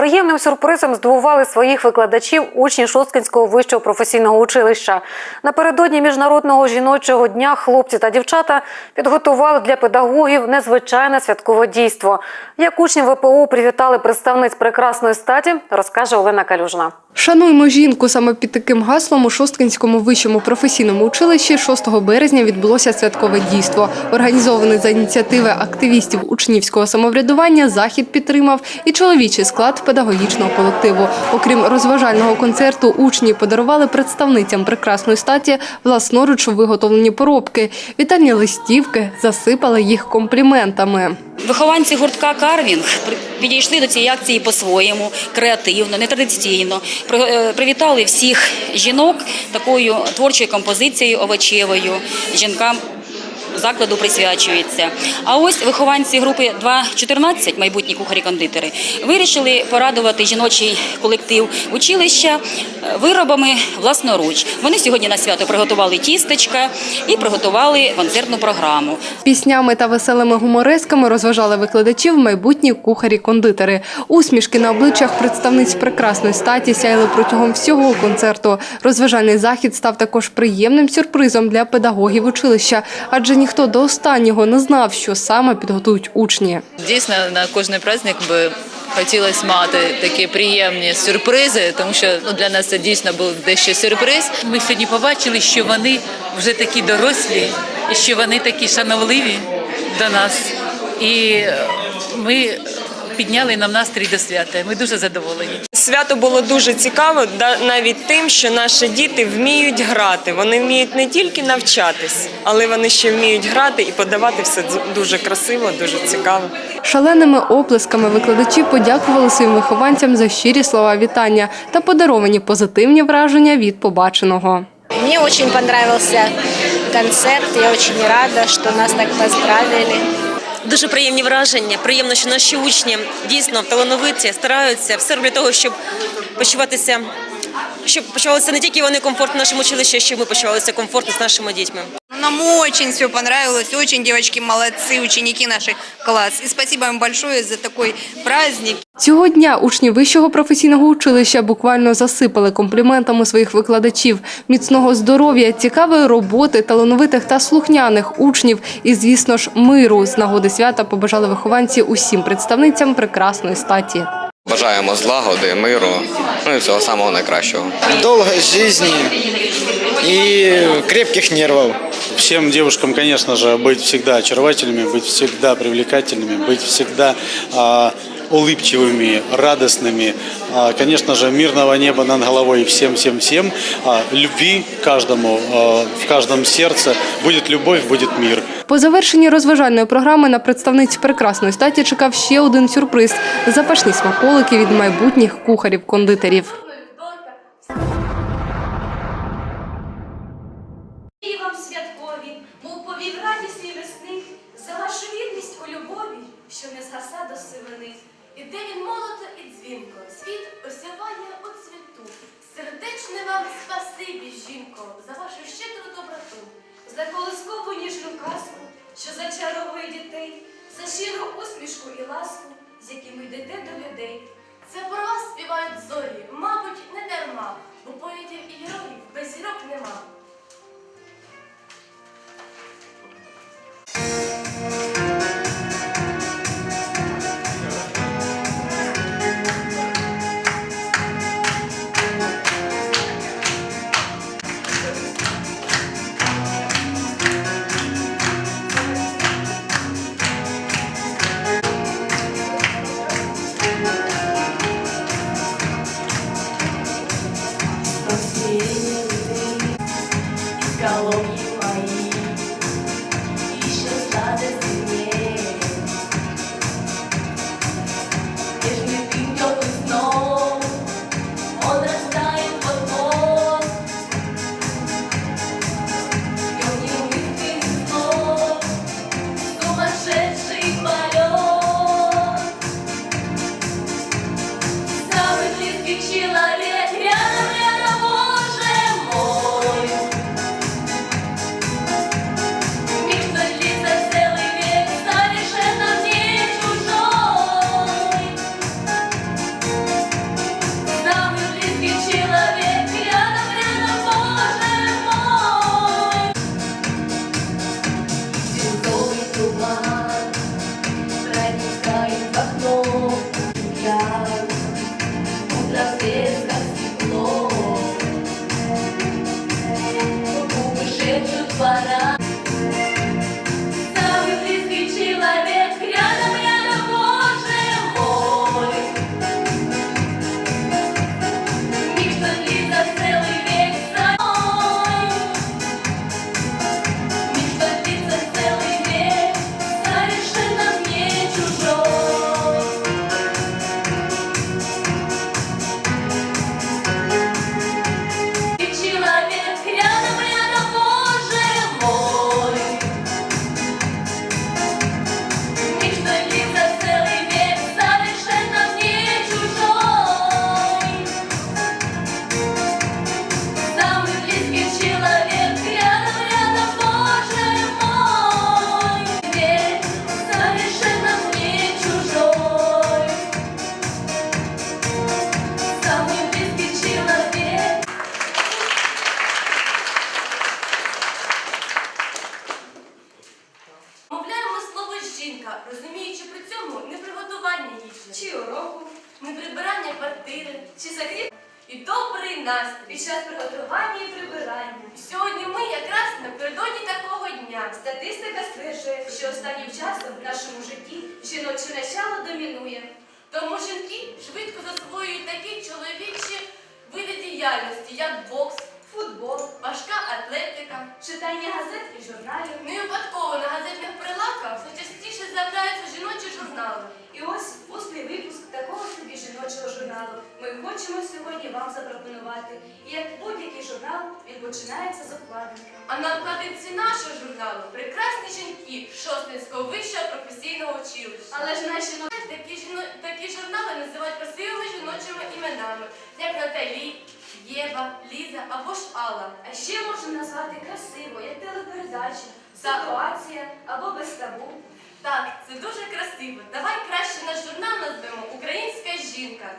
Приємним сюрпризом здивували своїх викладачів учні Шосткинського вищого професійного училища. Напередодні міжнародного жіночого дня хлопці та дівчата підготували для педагогів незвичайне святкове дійство. Як учні ВПО привітали представниць прекрасної статі, розкаже Олена Калюжна. Шануємо жінку. Саме під таким гаслом у Шосткинському вищому професійному училищі 6 березня відбулося святкове дійство. Організований за ініціативи активістів учнівського самоврядування, захід підтримав і чоловічий склад педагогічного колективу. Окрім розважального концерту, учні подарували представницям прекрасної статі власноруч виготовлені поробки. Вітальні листівки засипали їх компліментами. Вихованці гуртка Карвінг підійшли до цієї акції по-своєму, креативно, нетрадиційно. Е, Привітали всіх жінок такою творчою композицією овочевою. Жінкам закладу присвячується. А ось вихованці групи 2.14, майбутні кухарі-кондитери, вирішили порадувати жіночий колектив училища е, виробами власноруч. Вони сьогодні на свято приготували тістечка і приготували концертну програму. Піснями та веселими гуморесками розважали викладачів майбутні кухарі-кондитери. Усмішки на обличчях представниць прекрасної статі сяяли протягом всього концерту. Розважальний захід став також приємним сюрпризом для педагогів училища, адже ніхто до останнього не знав, що саме підготують учні. Дійсно, на кожний праздник би хотілося мати такі приємні сюрпризи, тому що ну, для нас це дійсно був дещо сюрприз. Ми сьогодні побачили, що вони вже такі дорослі, і що вони такі шановливі до нас. І ми підняли нам настрій до свята. Ми дуже задоволені. Свято було дуже цікаво, навіть тим, що наші діти вміють грати. Вони вміють не тільки навчатись, але вони ще вміють грати і подавати все дуже красиво, дуже цікаво. Шаленими оплесками викладачі подякували своїм вихованцям за щирі слова вітання та подаровані позитивні враження від побаченого. Мне очень понравился концерт. Я очень рада, что нас так поздравили. Дуже приємні враження. Приємно, що наші учні дійсно талановиті, стараються все для того, щоб почуватися, щоб почувалися не тільки вони комфортно в нашому училищі, а щоб ми почувалися комфортно з нашими дітьми. Нам очень все понравилось, очень девочки молодцы, ученики наши класс. И спасибо им большое за такой праздник. Цього дня учні вищого професійного училища буквально засипали компліментами своїх викладачів, міцного здоров'я, цікавої роботи, талановитих та слухняних учнів і, звісно ж, миру. З нагоди свята побажали вихованці усім представницям прекрасної статі. Бажаємо злагоди, миру, ну і всього самого найкращого. долгой жизни и крепких нервов. Всем девушкам, конечно же, быть всегда очаровательными, быть всегда привлекательными, быть всегда а, улыбчивыми, радостными. А, конечно же, мирного неба над головой всем-всем-всем. А, любви каждому, а, в каждом сердце. Будет любовь, будет мир. По завершенні розважальної програми на представниць прекрасної статі чекав ще один сюрприз – запашні смаколики від майбутніх кухарів-кондитерів. Сердечне вам спасибі, жінко, за вашу щедру доброту, за колискову ніжну казку, що зачаровує дітей, за щиру усмішку і ласку, з якими йдете до людей. Це про вас співають зорі, мабуть, не дарма, бо поетів і героїв без зірок нема. para розуміючи при цьому не приготування їжі, чи уроку, не прибирання квартири, чи закріп. І добрий настрій під час приготування і прибирання. Сьогодні ми якраз напередодні такого дня. Статистика стверджує, що останнім часом в нашому житті жіноче начало домінує. Тому жінки швидко засвоюють такі чоловічі види діяльності, як бокс, футбол, важка атлетика, читання газет і журналів. Не випадково на газетних прилавках все частіше з'являються жіночі журнали. І ось усний випуск такого собі жіночого журналу ми хочемо сьогодні вам запропонувати. І як будь-який журнал, він починається з обкладинки. А на обкладинці нашого журналу прекрасні жінки Шостинського вищого професійного училища. Але ж наші ну, такі, жіно... такі журнали називають красивими жіночими іменами, як Наталі, Єва, Ліза або ж Алла. А ще можна назвати красиво, як телепередача, ситуація або без табу. Так, це дуже красиво. Давай краще наш журнал назвемо Українська жінка.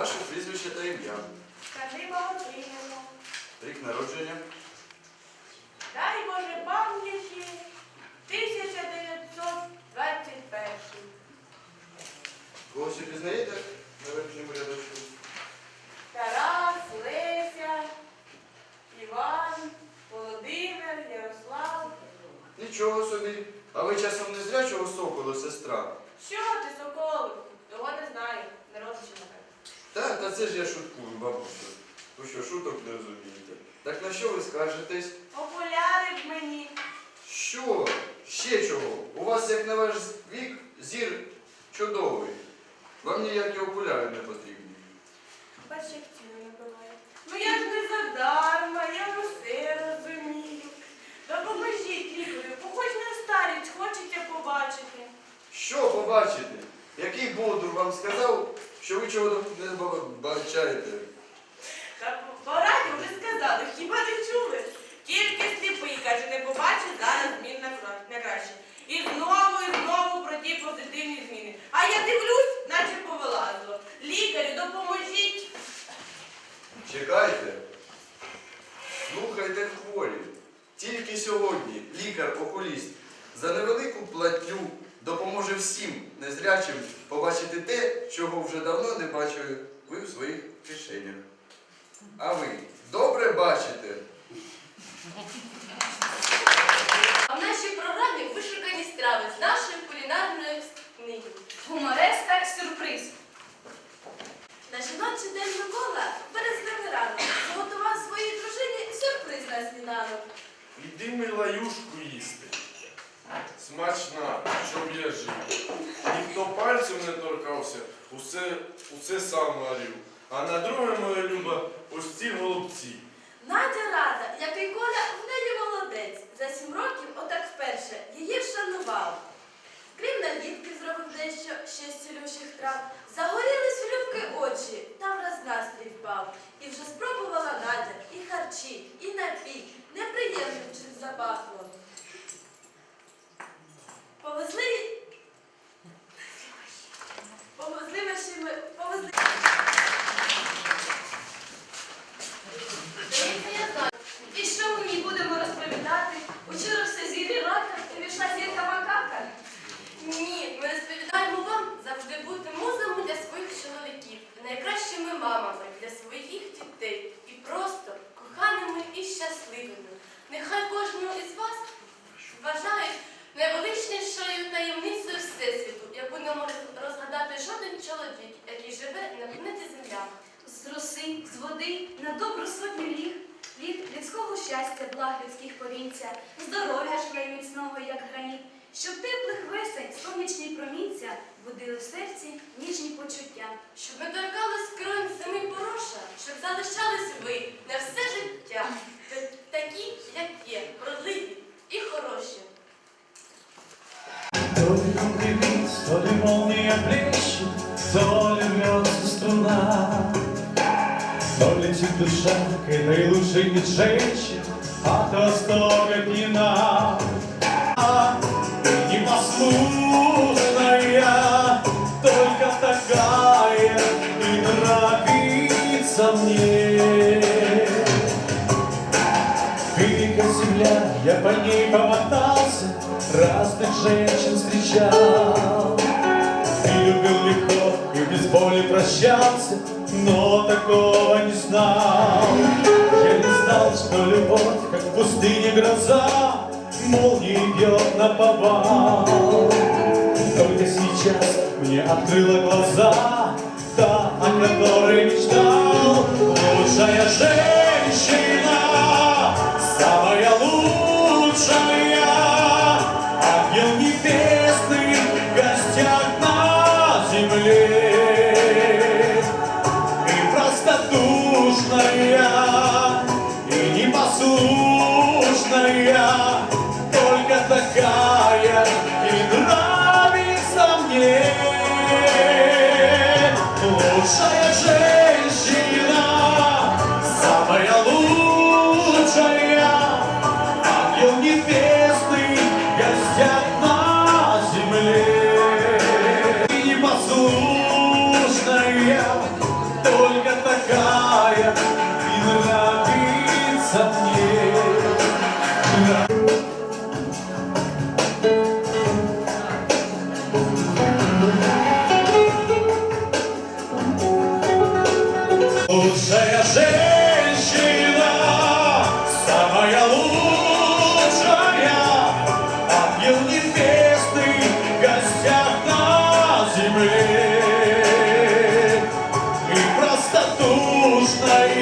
Ваше прізвище та ім'я. Скажи Володимиру, Рік народження. дай Боже пам'яті 1921. Когось пізнаєте на верхньому рядочку? Тарас, Леся, Іван, Володимир, Ярослав. Нічого собі. А ви часом не зрячого соколу, сестра? Що ти, Соколику? Того не знаю. Не. Та, та це ж я шуткую, бабусю. Ви що, шуток не розумієте? Так на що ви скажетесь? Окуляри в мені. Що? Ще чого? У вас, як на ваш вік, зір чудовий. Вам ніякі окуляри не потрібні. Як ціну набиває. Ну я ж не задарма, я усе розумію. Допоможіть лікарю, бо хоч на старість хочеться побачити. Що побачите? Який Бодур вам сказав, що ви чого не бачаєте? По радіо вже цілющих трав, загорілись в любки очі, та враз настрій впав. І вже спробувала Надя і харчі, і напій, неприємним чим запахло. Повезли. Повезли ваші повезли. серці ніжні почуття, щоб не торкались кров'ю самі пороша, щоб залишались ви на все життя. Такі, як є, вродливі і хороші. То ли молния плещет, то ли рвется струна, То летит душа к этой лучшей из женщин от восторга днина. И послушай, нравится мне. Великая земля, я по ней помотался, разных женщин встречал. Ты любил легко и без боли прощался, но такого не знал. Я не знал, что любовь, как в пустыне гроза, молнии бьет на повал. Только сейчас мне открыла глаза который мечтал, лучшая женщина.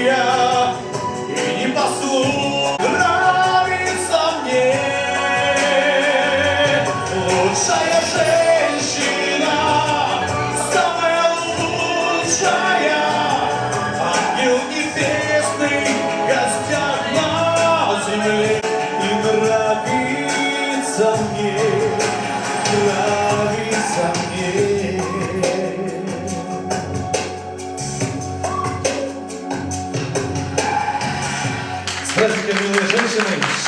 yeah.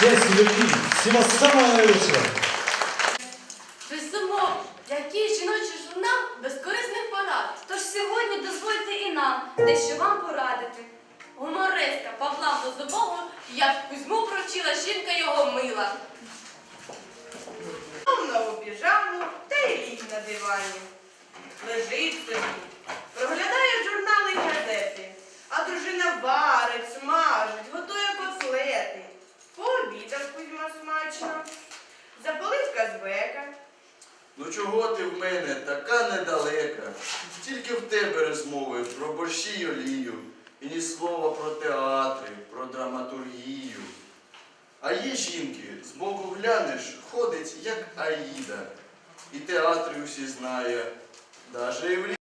Честь любви. Всего самого наилучшего. Безумовно, який жіночий журнал безкорисних порад. Тож сьогодні дозвольте і нам дещо вам порадити. Гумористка Павла Возубову як Кузьму прочила жінка його мила. Повна у піжаму та й ліг на дивані. Лежить собі, проглядає журнали й газети, а дружина ба. Кузьма смачно, запалив казбека. Ну чого ти в мене така недалека? Тільки в тебе розмови про борщі й олію. І ні слова про театри, про драматургію. А є жінки, збоку глянеш, ходить як Аїда. І театри усі знає, даже і в